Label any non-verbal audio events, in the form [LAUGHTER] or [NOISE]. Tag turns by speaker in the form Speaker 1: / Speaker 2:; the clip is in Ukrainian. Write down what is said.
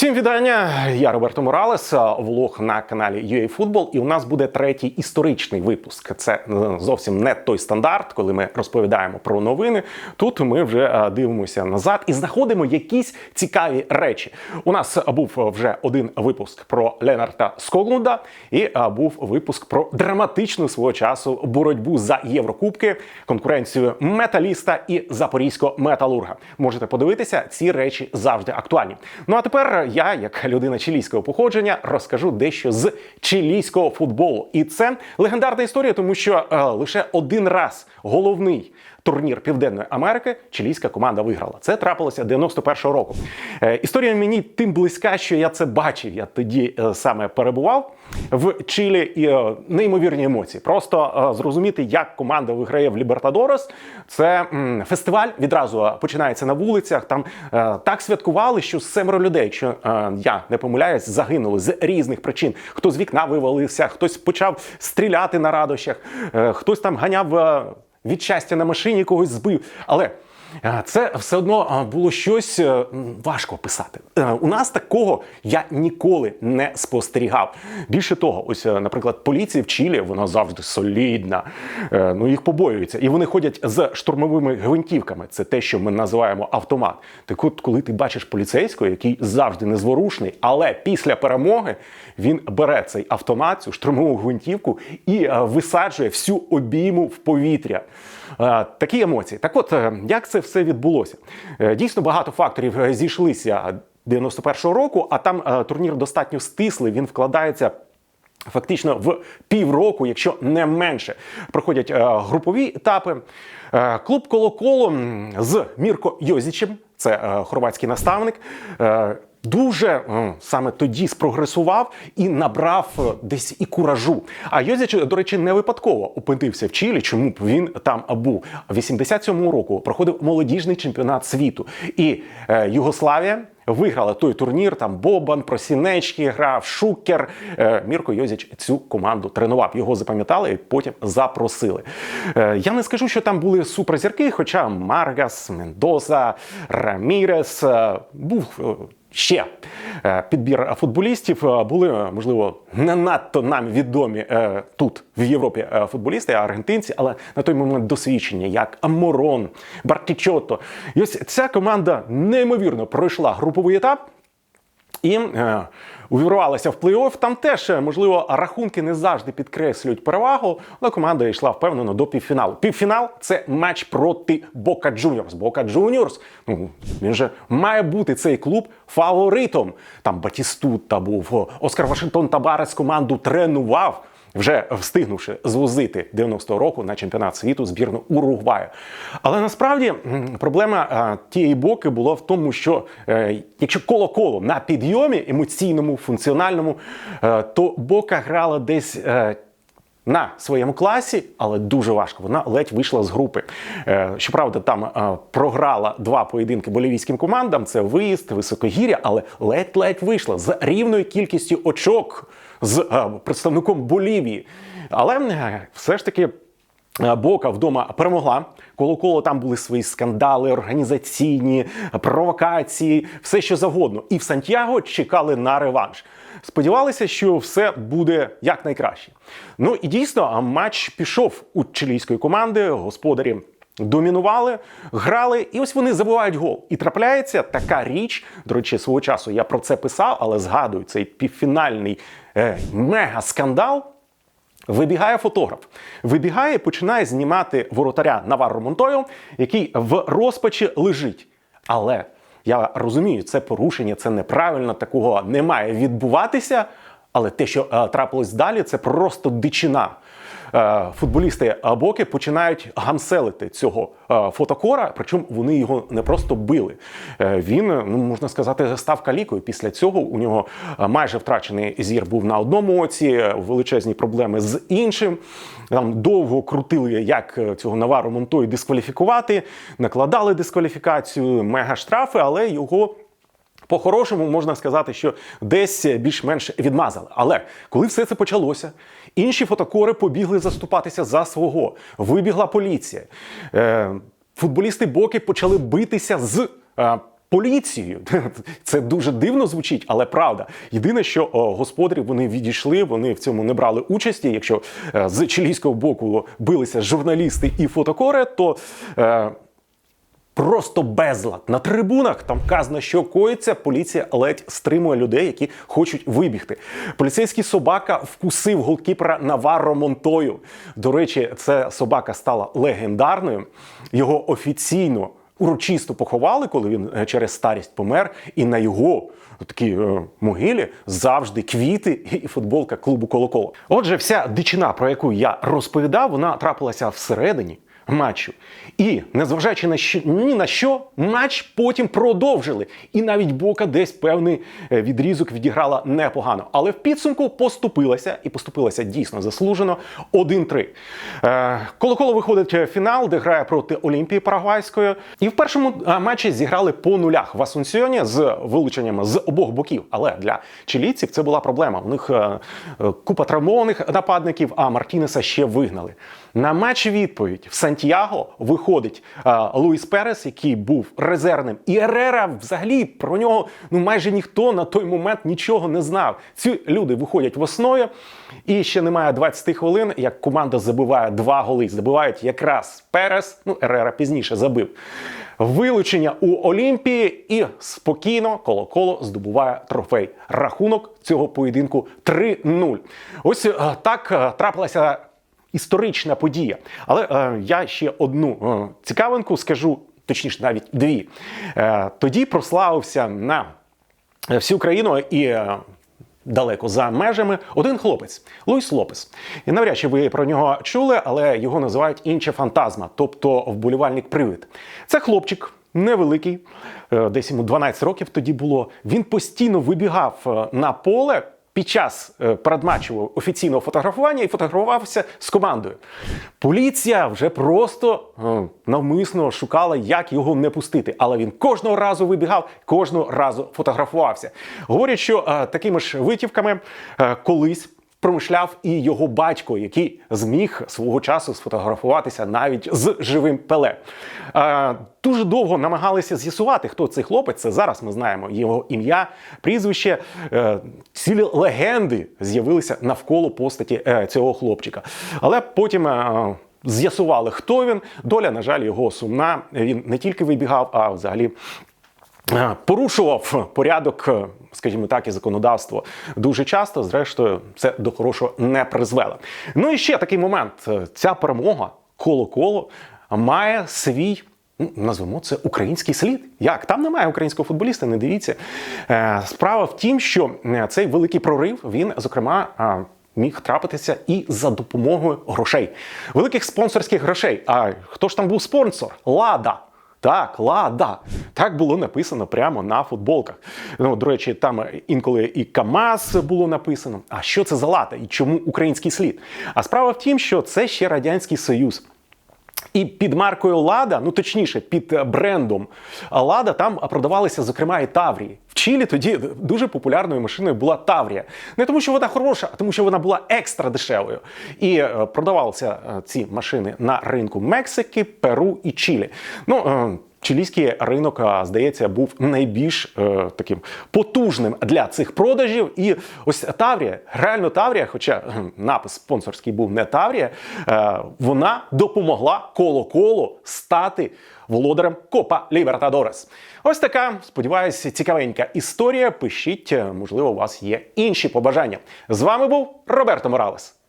Speaker 1: Всім вітання! Я Роберто Моралес, влог на каналі UA Football, і у нас буде третій історичний випуск. Це е, зовсім не той стандарт, коли ми розповідаємо про новини. Тут ми вже е, дивимося назад і знаходимо якісь цікаві речі. У нас був вже один випуск про Ленарта Скоглунда, і е, був випуск про драматичну свого часу боротьбу за Єврокубки, конкуренцію металіста і запорізького металурга. Можете подивитися, ці речі завжди актуальні. Ну а тепер я, як людина чилійського походження, розкажу дещо з чилійського футболу. І це легендарна історія, тому що е, лише один раз головний. Турнір Південної Америки чилійська команда виграла. Це трапилося 91-го року. Е, історія мені тим близька, що я це бачив. Я тоді е, саме перебував в Чилі і е, неймовірні емоції. Просто зрозуміти, як команда виграє в Лібертадорос. Це фестиваль відразу починається на вулицях. Там так святкували, що семеро людей, е, я не помиляюсь, загинули з різних причин. Хто з вікна вивалився, хтось почав стріляти на радощах, хтось там ганяв. Від щастя на машині когось збив. Але це все одно було щось е, важко описати. Е, У нас такого я ніколи не спостерігав. Більше того, ось, е, наприклад, поліція в Чилі, вона завжди солідна. Ну їх побоюються, і вони ходять з штурмовими гвинтівками. Це те, що ми називаємо автомат. Так от, коли ти бачиш поліцейського, який завжди незворушний, але після перемоги він бере цей автомат, цю штурмову гвинтівку і висаджує всю обійму в повітря. Такі емоції. Так от, як це все відбулося? Е, Дійсно, багато факторів е, зійшлися 91-го року, а там е, турнір достатньо стислий, він вкладається. Фактично в півроку, якщо не менше, проходять е, групові етапи. Е, клуб Коло-Коло з Мірко Йозічем, це е, хорватський наставник. Е, Дуже е, саме тоді спрогресував і набрав е, десь і куражу. А Йозіч, до речі, не випадково опинився в Чилі. Чому б він там був? В 87-му року проходив молодіжний чемпіонат світу, і е, Югославія виграла той турнір. Там Бобан, Просінечки грав, Шукер. Е, Мірко Йозіч цю команду тренував. Його запам'ятали і потім запросили. Я не скажу, що там були суперзірки, хоча Маргас, Мендоса, Рамірес був. Е, Ще е, підбір футболістів е, були, можливо, не надто нам відомі е, тут в Європі е, футболісти, аргентинці, але на той момент досвідчення, як Аморон, Бартічото. І ось ця команда неймовірно пройшла груповий етап. І е, увірвалася в плей-офф. Там теж, е, можливо, рахунки не завжди підкреслюють перевагу, але команда йшла впевнено до півфіналу. Півфінал це матч проти Бока Джуніорс. Бока Джуніорс, ну він же має бути цей клуб фаворитом. Там Батістута був, Оскар Вашингтон Табарес команду тренував. Вже встигнувши звозити 90-го року на чемпіонат світу збірну Уругваю. Але насправді проблема е, тієї боки була в тому, що е, якщо коло-коло на підйомі емоційному, функціональному, е, то бока грала десь. На своєму класі, але дуже важко. Вона ледь вийшла з групи. Е, Щоправда, там е, програла два поєдинки болівійським командам: це виїзд, високогір'я, але ледь-ледь вийшла з рівною кількістю очок з е, представником Болівії. Але все ж таки. Е, Бока вдома перемогла. Коло-коло там були свої скандали, організаційні провокації, все що завгодно. І в Сантьяго чекали на реванш. Сподівалися, що все буде якнайкраще. Ну і дійсно, матч пішов у чилійської команди. Господарі домінували, грали, і ось вони забивають гол. І трапляється така річ. До речі, свого часу я про це писав, але згадую цей півфінальний е, мега-скандал. Вибігає фотограф, вибігає, і починає знімати воротаря Наварро Монтою, який в розпачі лежить. Але я розумію, це порушення, це неправильно, такого не має відбуватися. Але те, що е, трапилось далі, це просто дичина. Е, футболісти Боки починають гамселити цього е, фотокора, причому вони його не просто били. Е, Він, ну можна сказати, став калікою. Після цього у нього майже втрачений зір був на одному оці, величезні проблеми з іншим. Там довго крутили, як цього Навару Монтою дискваліфікувати, накладали дискваліфікацію, мега штрафи, але його. По-хорошому можна сказати, що десь більш-менш відмазали. Але коли все це почалося, інші фотокори побігли заступатися за свого. Вибігла поліція. Е, футболісти боки почали битися з е, поліцією. [LAUGHS] Це дуже дивно звучить, але правда. Єдине, що господарі вони відійшли, вони в цьому не брали участі. Якщо е, з чилійського боку билися журналісти і фотокори, то е, Просто безлад на трибунах. Там вказано, що коїться. Поліція ледь стримує людей, які хочуть вибігти. Поліцейський собака вкусив голкіпера Наварро Монтою. До речі, ця собака стала легендарною. Його офіційно урочисто поховали, коли він е, через старість помер, і на його такій е, могилі завжди квіти і футболка клубу Колоколо. Отже, вся дичина, про яку я розповідав, вона трапилася всередині матчу. І незважаючи на що ні на що, матч потім продовжили. І навіть Бока десь певний е, відрізок відіграла непогано. Але в підсумку поступилася і поступилася дійсно заслужено 1-3. Е, Колоколо виходить в фінал, де грає проти Олімпії Парагвайської. І в першому е, матчі зіграли по нулях в Асунціоні з вилученнями з обох боків. Але для чилійців це була проблема. У них е, е, купа травмованих нападників, а Мартінеса ще вигнали. На матч відповідь в Сантьяго виходить е, Луїс Перес, який був резервним. І Ерера взагалі про нього ну майже ніхто на той момент нічого не знав. Ці люди виходять в основі, і ще немає 20 хвилин, як команда забиває два голи. Забивають якраз Перес, ну Ерера пізніше забив. Вилучення у Олімпії і спокійно коло-коло здобуває трофей. Рахунок цього поєдинку 3-0. Ось е, так е, трапилася історична подія. Але е, я ще одну е, цікавинку скажу, точніше, навіть дві. Е, тоді прославився на всю Україну і. Е, Далеко за межами один хлопець Луїс Лопес. І навряд чи ви про нього чули, але його називають інша фантазма, тобто вболівальник привид. Це хлопчик невеликий, е, десь йому 12 років тоді було. Він постійно вибігав е, на поле під час е, передматчевого офіційного фотографування і фотографувався з командою. Поліція вже просто е, навмисно шукала, як його не пустити, але він кожного разу вибігав, кожного разу фотографувався. Говорять, що е, такими ж витівками колись. Промишляв і його батько, який зміг свого часу сфотографуватися навіть з живим пеле. Е, дуже довго намагалися з'ясувати, хто цей хлопець. Це зараз ми знаємо його ім'я, прізвище. Е, цілі легенди з'явилися навколо постаті е, цього хлопчика. Але потім. Е, З'ясували, хто він. Доля, на жаль, його сумна. Він не тільки вибігав, а взагалі порушував порядок, е, скажімо так, і законодавство дуже часто. Зрештою, це до хорошого не призвело. Ну і ще такий момент: Е, ця перемога коло-коло має свій. ну, Назвемо це український слід. Як там немає українського футболіста, не дивіться. Е, Справа в тім, що е, цей великий прорив він, зокрема, е, міг трапитися і за допомогою грошей, великих спонсорських грошей. А хто ж там був спонсор? Лада. Так, лада. Так було написано прямо на футболках. Ну, до речі, там інколи і КАМАЗ було написано. А що це за лада і чому український слід? А справа в тім, що це ще Радянський Союз. І під маркою Лада, ну точніше, під е, брендом Лада, там продавалися, зокрема, і Таврії. В Чилі тоді дуже популярною машиною була Таврія. Не тому, що вона хороша, а тому, що вона була екстра дешевою. І е, продавалися е, ці машини на ринку Мексики, Перу і Чилі. Ну, Чилійський ринок, здається, був найбільш е, таким потужним для цих продажів. І ось Таврія, реально Таврія, хоча напис спонсорський був не Таврія, е, вона допомогла коло-коло стати володарем Копа Лібертадорес. Ось така, сподіваюся, цікавенька історія. Пишіть, е, можливо, у вас є інші побажання. З вами був Роберто Моралес.